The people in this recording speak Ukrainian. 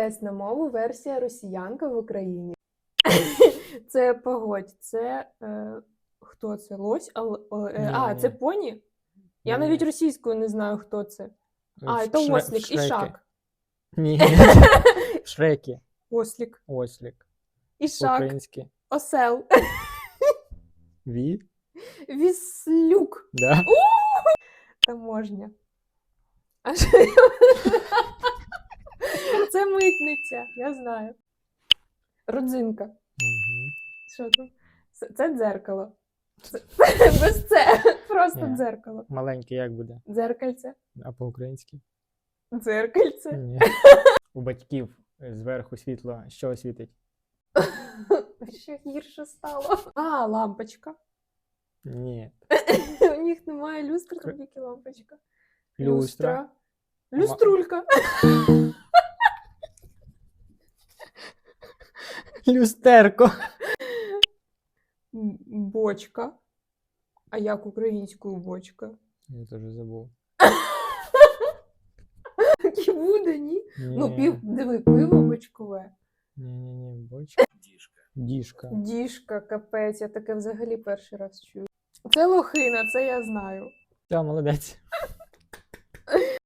Тест на мову, версія росіянка в Україні. Це погодь, це е, хто це? Лось? А, е, а, це поні? Я Ні. навіть російською не знаю, хто це. А, це Шре- ослік, Шрекі. ішак. Ні. В Шрекі. Ослік, Ослік. ішак, По-українськи. осел, Ві? віслюк. Да? Таможня. А що я- митниця, я знаю. Родзинка. Мгм. Що там? Це, це дзеркало. Це, без це. Просто Ні. дзеркало. Маленький як буде? Дзеркальце. А по-українськи? Дзеркальце. Ні. У батьків зверху світло що освітить? Ще гірше стало. А, лампочка. Ні. У них немає люстри, там тільки лампочка. Люстра. Люструлька. Люстерко. Бочка. А як українською бочка? Я теж забув. Буде, ні? Ну, пів, диви, пиво бочкове. Ні-ні-ні, бочка. Діжка. Діжка. Діжка, капець, я таке взагалі перший раз чую. Це лохина, це я знаю. Та, молодець.